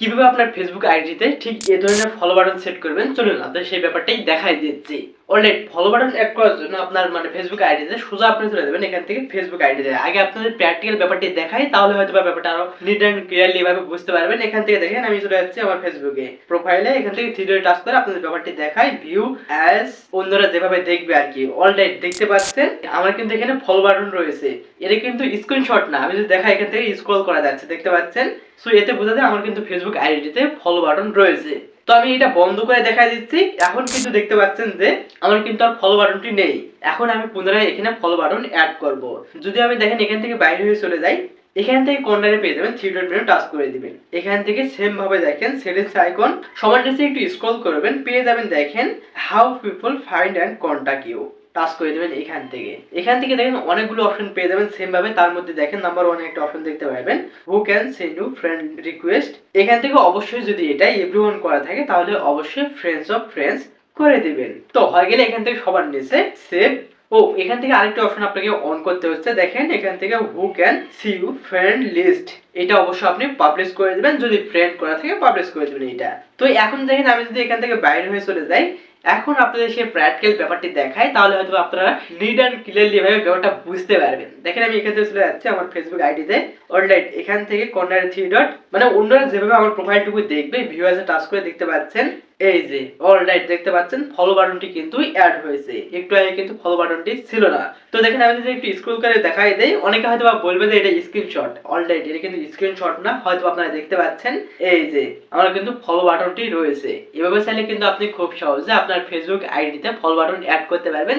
কীভাবে আপনার ফেসবুক আইডিতে ঠিক এ ধরনের ফলো বাটন সেট করবেন? চলুন আপনাদের সেই ব্যাপারটাই দেখাই দিচ্ছি। অলরাইট ফলো বাটন অ্যাড করার জন্য আপনার মানে ফেসবুক আইডিতে সোজা আপনি চলে যাবেন, এখান থেকে ফেসবুক আইডিতে আগে আপনাদের প্র্যাকটিক্যাল ব্যাপারটি দেখাই, তাহলে হয়তো ব্যাপারটা আরও নিট অ্যান্ড ক্লিয়ারলি ভাবে বুঝতে পারবেন। এখান থেকে দেখেন, আমি চলে যাচ্ছি আমার ফেসবুকে প্রোফাইলে এখান থেকে থ্রি টাচ করে আপনাদের ব্যাপারটি দেখাই। ভিউ অ্যাজ অন্যরা যেভাবে দেখবে আর কি অলরাইট দেখতে পাচ্ছেন। আমার কিন্তু এখানে ফলো বাটন রয়েছে। এটা কিন্তু স্ক্রিনশট না, আমি যদি দেখাই, এখান থেকে স্ক্রল করা যাচ্ছে, দেখতে পাচ্ছেন? সো এতে বোঝা যায় আমার কিন্তু ফেসবুক আইডিতে ফলো বাটন রয়েছে। তো আমি এটা বন্ধ করে দেখা দিচ্ছি। এখন কিন্তু দেখতে পাচ্ছেন যে আমার কিন্তু আর ফলো বাটনটি নেই। এখন আমি পুনরায় এখানে ফলো বাটন অ্যাড করব। যদি আমি দেখেন এখান থেকে বাইরে হয়ে চলে যাই, এখান থেকে কর্নারে পেয়ে যাবেন থ্রি ডট মেনু টাচ করে দিবেন। এখান থেকে সেম ভাবে দেখেন সেটিংস আইকন সবার নিচে একটু স্ক্রল করবেন, পেয়ে যাবেন দেখেন how people find and contact you touch করে দেবেন এখান থেকে। এখান থেকে দেখেন অনেকগুলো অপশন পেয়ে যাবেন সেম ভাবে তার মধ্যে দেখেন নাম্বার ওয়ান একটা অপশন দেখতে পাবেন। Who can send you friend request এখান থেকে অবশ্যই যদি এটা এভরিওয়ান করা থাকে, তাহলে অবশ্যই ফ্রেন্ডস অফ ফ্রেন্ডস করে দিবেন। তো হয়ে গেলে এখান থেকে সবার নিচে সেভ ও, এখান থেকে আরেকটা অপশন আপনাকে অন করতে হচ্ছে। দেখেন এখান থেকে who can see you friend list এটা অবশ্যই আপনি পাবলিশ করে দেবেন। যদি ফ্রেন্ড করা থাকে পাবলিশ করে দিবেন এটা তো এখন দেখেন আমি যদি এখান থেকে বাইরে হয়ে চলে যাই এখন আপনাদের সেই প্র্যাকটিক্যাল ব্যাপারটি দেখায় তাহলে হয়তো আপনারা নিড অ্যান্ড ক্লিয়ারলি ভাবে ব্যাপারটা বুঝতে পারবেন। দেখেন আমি এখান থেকে চলে যাচ্ছি আমার ফেসবুক আইডিতে অলরাইট এখান থেকে কর্নার থ্রি ডট মানে অন্যরা যেভাবে আমার প্রোফাইলটুকু দেখবে ভিউয়ার্সে টাচ করে দেখতে পাচ্ছেন, এই যে অলরাইট দেখতে পাচ্ছেন ফলো বাটনটি কিন্তু অ্যাড হয়েছে। একটু আগে কিন্তু ফলো বাটনটি ছিল না। তো দেখেন আমি যদি একটু স্ক্রল করে দেখাই দেই, অনেকে হয়তো বা বলবে যে এটা স্ক্রিনশট অলরাইট এটা কিন্তু স্ক্রিনশট না, হয়তো আপনারা দেখতে পাচ্ছেন, এই যে, আমার কিন্তু ফলো বাটনটি রয়েছে। এভাবে চাইলে কিন্তু আপনি খুব সহজে আপনার ফেসবুক আইডিতে ফল বাটন অ্যাড করতে পারবেন,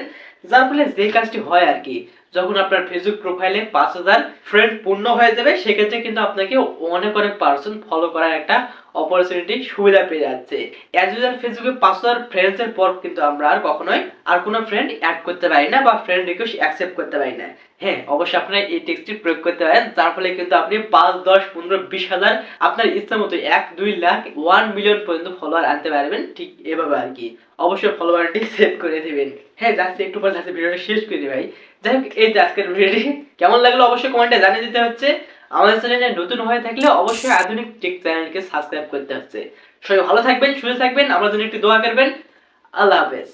যার ফলে যে কাজটি হয় আর কি, যখন আপনার ফেসবুক প্রোফাইলে পাঁচ হাজার ফ্রেন্ড পূর্ণ হয়ে যাবে, সেক্ষেত্রে কিন্তু আপনাকে অনেক অনেক পার্সন ফলো করার একটা অপরচুনিটি সুবিধা পেয়ে যাচ্ছে। অ্যাজ ইউজার ফেসবুকে পাঁচ হাজার ফ্রেন্ডস এর পর কিন্তু আমরা আর কখনোই আর কোনো ফ্রেন্ড অ্যাড করতে পারি না বা ফ্রেন্ড রিকোয়েস্ট অ্যাকসেপ্ট করতে পারি না। হ্যাঁ অবশ্যই আপনারা এই টেক্সটটি প্রয়োগ করতে পারেন। যার ফলে কিন্তু আপনি পাঁচ, দশ, পনেরো, বিশ হাজার আপনার ইচ্ছা মতো এক, দুই লাখ ওয়ান মিলিয়ন পর্যন্ত ফলোয়ার আনতে পারবেন ঠিক এভাবে আর কি। অবশ্যই ফলোয়ারটি সেভ করে দিবেন। হ্যাঁ যাচ্ছে একটু পর যাচ্ছে ভিডিওটা শেষ করে দিই ভাই। যাই হোক, এই যে আজকের ভিডিওটি কেমন লাগল অবশ্যই কমেন্টে জানিয়ে দিতে হচ্ছে। আমাদের চ্যানেলে নতুন হয়ে থাকলে অবশ্যই আধুনিক টেক চ্যানেলকে সাবস্ক্রাইব করতে হচ্ছে সবাই ভালো থাকবেন, সুস্থ থাকবেন, আমার জন্য একটু দোয়া করবেন। আল্লাহ হাফেজ।